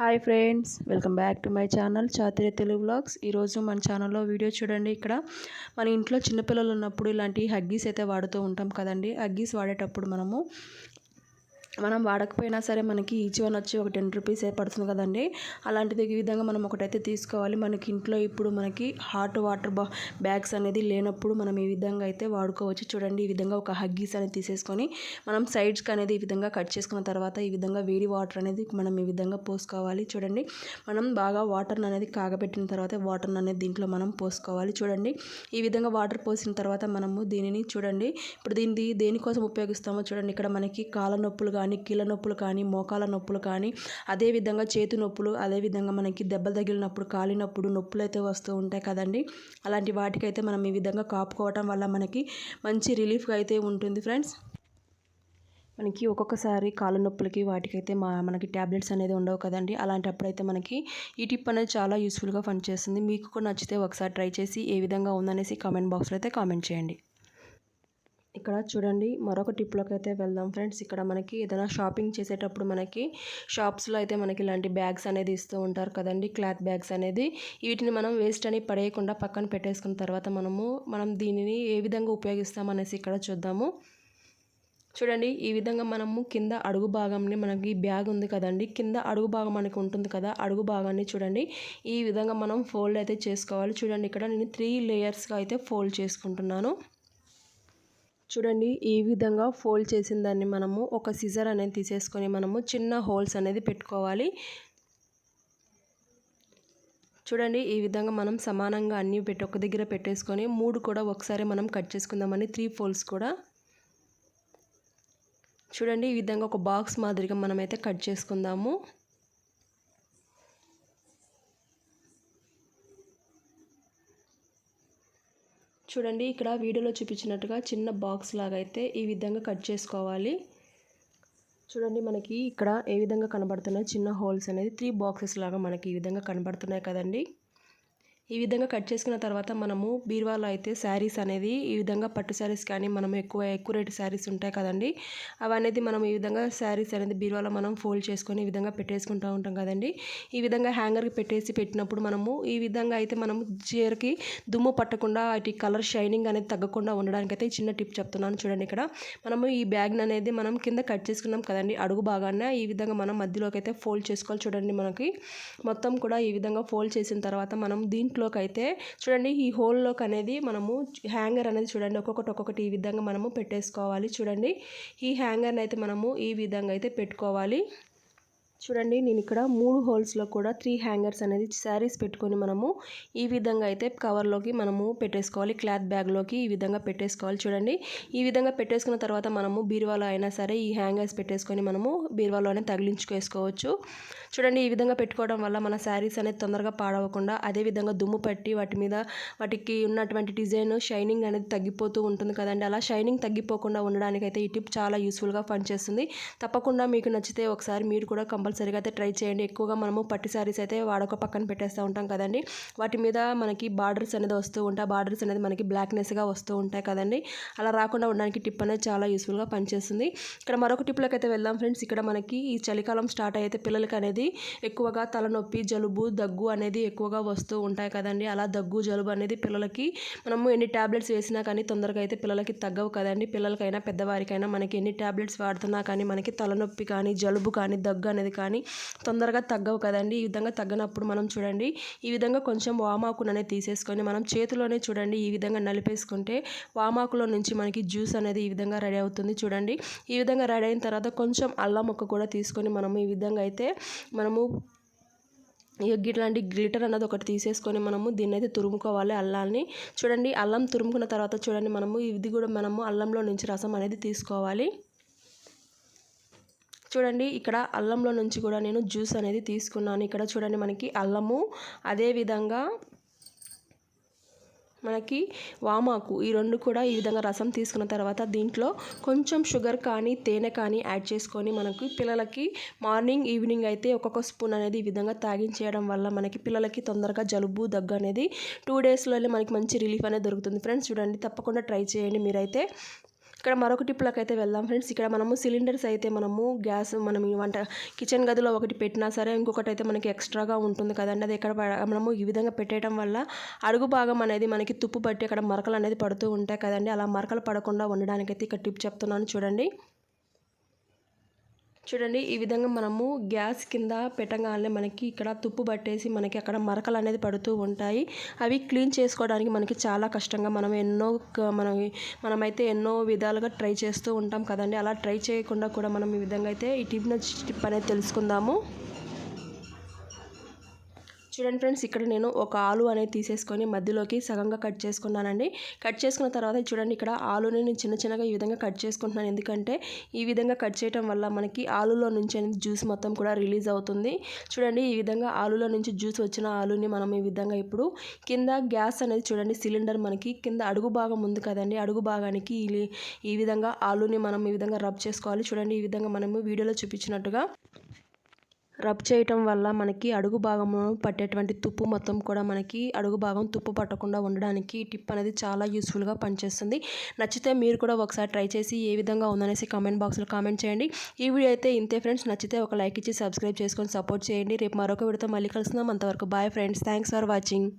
Hi friends welcome back to my channel Chathira Telugu blogs. ఈరోజు మన ఛానల్లో video చూడండి. ఇక్కడ మన ఇంట్లో చిన్నపిల్లలు ఉన్నప్పుడు ఇలాంటి హగ్గీస్ అయితే వాడుతూ ఉంటాం కదండి. హగ్గీస్ వాడేటప్పుడు మనము మనం వాడకపోయినా సరే మనకి ఈచ్ వన్ వచ్చి ఒక టెన్ రూపీస్ పడుతుంది కదండి. అలాంటిది ఈ విధంగా మనం ఒకటైతే తీసుకోవాలి. మనకి ఇంట్లో ఇప్పుడు మనకి హాట్ వాటర్ బా బ్యాగ్స్ అనేది లేనప్పుడు మనం ఈ విధంగా అయితే వాడుకోవచ్చు. చూడండి ఈ విధంగా ఒక హగ్గీస్ అనేది తీసేసుకొని మనం సైడ్స్కి అనేది ఈ విధంగా కట్ చేసుకున్న తర్వాత ఈ విధంగా వేడి వాటర్ అనేది మనం ఈ విధంగా పోసుకోవాలి. చూడండి మనం బాగా వాటర్ అనేది కాగబెట్టిన తర్వాత వాటర్ అనేది దీంట్లో మనం పోసుకోవాలి. చూడండి ఈ విధంగా వాటర్ పోసిన తర్వాత మనము దీనిని చూడండి. ఇప్పుడు దీన్ని దేనికోసం ఉపయోగిస్తామో చూడండి. ఇక్కడ మనకి కాళ్ళ నొప్పులుగా కానీ కీళ్ళ నొప్పులు కానీ మోకాల నొప్పులు కానీ అదేవిధంగా చేతి నొప్పులు అదేవిధంగా మనకి దెబ్బలు తగిలినప్పుడు కాలినప్పుడు నొప్పులు అయితే వస్తూ ఉంటాయి కదండి. అలాంటి వాటికైతే మనం ఈ విధంగా కాపుకోవటం వల్ల మనకి మంచి రిలీఫ్గా అయితే ఉంటుంది ఫ్రెండ్స్. మనకి ఒక్కొక్కసారి కాళ్ళ నొప్పులకి వాటికైతే మా మనకి ట్యాబ్లెట్స్ అనేది ఉండవు కదండి. అలాంటప్పుడైతే మనకి ఈ టిప్ అనేది చాలా యూస్ఫుల్గా పనిచేస్తుంది. మీకు కూడా నచ్చితే ఒకసారి ట్రై చేసి ఏ విధంగా ఉందనేసి కామెంట్ బాక్స్లో అయితే కామెంట్ చేయండి. ఇక్కడ చూడండి మరొక టిప్లోకి అయితే వెళ్దాం ఫ్రెండ్స్. ఇక్కడ మనకి ఏదైనా షాపింగ్ చేసేటప్పుడు మనకి షాప్స్లో అయితే మనకి ఇలాంటి బ్యాగ్స్ అనేది ఇస్తూ ఉంటారు కదండి క్లాత్ బ్యాగ్స్ అనేది. వీటిని మనం వేస్ట్ అని పడేయకుండా పక్కన పెట్టేసుకున్న తర్వాత మనము మనం దీనిని ఏ విధంగా ఉపయోగిస్తామనేసి ఇక్కడ చూద్దాము. చూడండి ఈ విధంగా మనము కింద అడుగు భాగంని మనకి బ్యాగ్ ఉంది కదండి కింద అడుగు భాగం మనకి ఉంటుంది కదా అడుగు భాగాన్ని చూడండి. ఈ విధంగా మనం ఫోల్డ్ అయితే చేసుకోవాలి. చూడండి ఇక్కడ నేను త్రీ లేయర్స్గా అయితే ఫోల్డ్ చేసుకుంటున్నాను. చూడండి ఈ విధంగా ఫోల్డ్ చేసిన దాన్ని మనము ఒక సిజర్ అనేది తీసేసుకొని మనము చిన్న హోల్స్ అనేది పెట్టుకోవాలి. చూడండి ఈ విధంగా మనం సమానంగా అన్నీ పెట్టి ఒక దగ్గర పెట్టేసుకొని మూడు కూడా ఒకసారి మనం కట్ చేసుకుందామని త్రీ ఫోల్డ్స్ కూడా. చూడండి ఈ విధంగా ఒక బాక్స్ మాదిరిగా మనమైతే కట్ చేసుకుందాము. చూడండి ఇక్కడ వీడియోలో చూపించినట్టుగా చిన్న బాక్స్ లాగా అయితే ఈ విధంగా కట్ చేసుకోవాలి. చూడండి మనకి ఇక్కడ ఏ విధంగా కనబడుతున్నాయి చిన్న హోల్స్ అనేది త్రీ బాక్సెస్ లాగా మనకి ఈ విధంగా కనబడుతున్నాయి కదండి. ఈ విధంగా కట్ చేసుకున్న తర్వాత మనము బీరువాలో అయితే శారీస్ అనేది ఈ విధంగా పట్టు శారీస్ కానీ మనం ఎక్కువ ఎక్కువ రేటు శారీస్ ఉంటాయి కదండి. అవి అనేది మనం ఈ విధంగా శారీస్ అనేది బీరువాలో మనం ఫోల్డ్ చేసుకొని ఈ విధంగా పెట్టేసుకుంటూ ఉంటాం కదండి. ఈ విధంగా హ్యాంగర్కి పెట్టేసి పెట్టినప్పుడు మనము ఈ విధంగా అయితే మనము చీరకి దుమ్ము పట్టకుండా వాటి కలర్ షైనింగ్ అనేది తగ్గకుండా ఉండడానికి అయితే చిన్న టిప్ చెప్తున్నాను చూడండి ఇక్కడ. మనము ఈ బ్యాగ్ని అనేది మనం కింద కట్ చేసుకున్నాం కదండి అడుగు బాగానే ఈ విధంగా మనం మధ్యలోకి అయితే ఫోల్డ్ చేసుకోవాలి చూడండి మనకి. మొత్తం కూడా ఈ విధంగా ఫోల్డ్ చేసిన తర్వాత మనం దీంట్లో దీంట్లోకి అయితే చూడండి ఈ హోల్లోకి అనేది మనము హ్యాంగర్ అనేది చూడండి ఒక్కొక్కటి ఒక్కొక్కటి ఈ విధంగా మనము పెట్టేసుకోవాలి. చూడండి ఈ హ్యాంగర్ని అయితే మనము ఈ విధంగా అయితే పెట్టుకోవాలి. చూడండి నేను ఇక్కడ మూడు హోల్స్లో కూడా త్రీ హ్యాంగర్స్ అనేది శారీస్ పెట్టుకొని మనము ఈ విధంగా అయితే కవర్లోకి మనము పెట్టేసుకోవాలి క్లాత్ బ్యాగ్లోకి ఈ విధంగా పెట్టేసుకోవాలి. చూడండి ఈ విధంగా పెట్టేసుకున్న తర్వాత మనము బీరువాలో అయినా సరే ఈ హ్యాంగర్స్ పెట్టేసుకొని మనము బీరువాలోనే తగిలించుకేసుకోవచ్చు. చూడండి ఈ విధంగా పెట్టుకోవడం వల్ల మన శారీస్ అనేది తొందరగా పాడవకుండా అదేవిధంగా దుమ్ము పట్టి వాటి మీద వాటికి ఉన్నటువంటి డిజైన్ షైనింగ్ అనేది తగ్గిపోతూ ఉంటుంది కదండి. అలా షైనింగ్ తగ్గిపోకుండా ఉండడానికి అయితే ఈ టిప్ చాలా యూస్ఫుల్గా పనిచేస్తుంది. తప్పకుండా మీకు నచ్చితే ఒకసారి మీరు కూడా కంపల్సరీ కంపల్సరీగా అయితే ట్రై చేయండి. ఎక్కువగా మనము పట్టు శారీస్ అయితే వాడక పక్కన పెట్టేస్తూ ఉంటాం కదండి. వాటి మీద మనకి బార్డర్స్ అనేది వస్తూ ఉంటాయి. బార్డర్స్ అనేది మనకి బ్లాక్నెస్గా వస్తూ ఉంటాయి కదండి. అలా రాకుండా ఉండడానికి టిప్ అనేది చాలా యూస్ఫుల్గా పనిచేస్తుంది. ఇక్కడ మరొక టిప్లోకి అయితే వెళ్దాం ఫ్రెండ్స్. ఇక్కడ మనకి ఈ చలికాలం స్టార్ట్ అయితే పిల్లలకి అనేది ఎక్కువగా తలనొప్పి జలుబు దగ్గు అనేది ఎక్కువగా వస్తూ ఉంటాయి కదండి. అలా దగ్గు జలుబు అనేది పిల్లలకి మనము ఎన్ని ట్యాబ్లెట్స్ వేసినా కానీ తొందరగా అయితే పిల్లలకి తగ్గవు కదండి. పిల్లలకైనా పెద్దవారికైనా మనకి ఎన్ని ట్యాబ్లెట్స్ వాడుతున్నా కానీ మనకి తలనొప్పి కానీ జలుబు కానీ దగ్గు అనేది కానీ తొందరగా తగ్గవు కదండి. ఈ విధంగా తగ్గనప్పుడు మనం చూడండి ఈ విధంగా కొంచెం వామాకును అనేది తీసేసుకొని మనం చేతిలోనే చూడండి ఈ విధంగా నలిపేసుకుంటే వామాకులో నుంచి మనకి జ్యూస్ అనేది ఈ విధంగా రెడీ అవుతుంది చూడండి. ఈ విధంగా రెడీ అయిన తర్వాత కొంచెం అల్లం ముక్క కూడా తీసుకొని మనం ఈ విధంగా అయితే మనము ఇట్లాంటి గ్లిటర్ అన్నది ఒకటి తీసేసుకొని మనము దీన్ని అయితే తురుముకోవాలి అల్లాన్ని. చూడండి అల్లం తురుముకున్న తర్వాత చూడండి మనము ఇది కూడా మనము అల్లంలో నుంచి రసం అనేది తీసుకోవాలి. చూడండి ఇక్కడ అల్లంలో నుంచి కూడా నేను జ్యూస్ అనేది తీసుకున్నాను. ఇక్కడ చూడండి మనకి అల్లము అదేవిధంగా మనకి వామాకు ఈ రెండు కూడా ఈ విధంగా రసం తీసుకున్న తర్వాత దీంట్లో కొంచెం షుగర్ కానీ తేనె కానీ యాడ్ చేసుకొని మనకి పిల్లలకి మార్నింగ్ ఈవినింగ్ అయితే ఒక్కొక్క స్పూన్ అనేది ఈ విధంగా తాగించేయడం వల్ల మనకి పిల్లలకి తొందరగా జలుబు దగ్గు అనేది టూ డేస్లోనే మనకి మంచి రిలీఫ్ అనేది దొరుకుతుంది. ఫ్రెండ్స్ చూడండి తప్పకుండా ట్రై చేయండి మీరైతే. ఇక్కడ మరొక టిప్లోకి అయితే వెళ్దాం ఫ్రెండ్స్. ఇక్కడ మనము సిలిండర్స్ అయితే మనము గ్యాస్ మనం ఈ వంట కిచెన్ గదిలో ఒకటి పెట్టినా సరే ఇంకొకటి అయితే మనకి ఎక్స్ట్రాగా ఉంటుంది కదండి. అది ఇక్కడ మనము ఈ విధంగా పెట్టేయడం వల్ల అడుగు భాగం అనేది మనకి తుప్పు పట్టి అక్కడ మరకలు అనేది పడుతూ ఉంటాయి కదండి. అలా మరకలు పడకుండా ఉండడానికైతే ఇక్కడ టిప్ చెప్తున్నాను చూడండి. చూడండి ఈ విధంగా మనము గ్యాస్ కింద పెట్టగానే మనకి ఇక్కడ తుప్పు పట్టేసి మనకి అక్కడ మరకలు అనేది పడుతూ ఉంటాయి. అవి క్లీన్ చేసుకోవడానికి మనకి చాలా కష్టంగా మనం ఎన్నో మనం మనమైతే ఎన్నో విధాలుగా ట్రై చేస్తూ ఉంటాం కదండి. అలా ట్రై చేయకుండా కూడా మనం ఈ విధంగా అయితే ఈ టిప్ టిప్ అనేది తెలుసుకుందాము. చూడండి ఫ్రెండ్స్ ఇక్కడ నేను ఒక ఆలు అనేది తీసేసుకొని మధ్యలోకి సగంగా కట్ చేసుకున్నానండి. కట్ చేసుకున్న తర్వాత చూడండి ఇక్కడ ఆలుని నేను చిన్న చిన్నగా ఈ విధంగా కట్ చేసుకుంటున్నాను. ఎందుకంటే ఈ విధంగా కట్ చేయడం వల్ల మనకి ఆలులో నుంచి అనేది జ్యూస్ మొత్తం కూడా రిలీజ్ అవుతుంది. చూడండి ఈ విధంగా ఆలులో నుంచి జ్యూస్ వచ్చిన ఆలుని మనం ఈ విధంగా ఇప్పుడు కింద గ్యాస్ అనేది చూడండి సిలిండర్ మనకి కింద అడుగు భాగం ఉంది కదండి. అడుగు భాగానికి ఈ- ఈ విధంగా ఆలుని మనం ఈ విధంగా రబ్ చేసుకోవాలి. చూడండి ఈ విధంగా మనము వీడియోలో చూపించినట్టుగా రబ్ చేయటం వల్ల మనకి అడుగు భాగంలో పట్టేటువంటి తుప్పు మొత్తం కూడా మనకి అడుగు భాగం తుప్పు పట్టకుండా ఉండడానికి ఈ టిప్ అనేది చాలా యూస్ఫుల్గా పనిచేస్తుంది. నచ్చితే మీరు కూడా ఒకసారి ట్రై చేసి ఏ విధంగా ఉందనేసి కామెంట్ బాక్స్లో కామెంట్ చేయండి. ఈ వీడియో అయితే ఇంతే ఫ్రెండ్స్ నచ్చితే ఒక లైక్ ఇచ్చి సబ్స్క్రైబ్ చేసుకొని సపోర్ట్ చేయండి. రేపు మరొక వీడియోతో మళ్ళీ కలుస్తున్నాం. అంతవరకు bye friends thanks for watching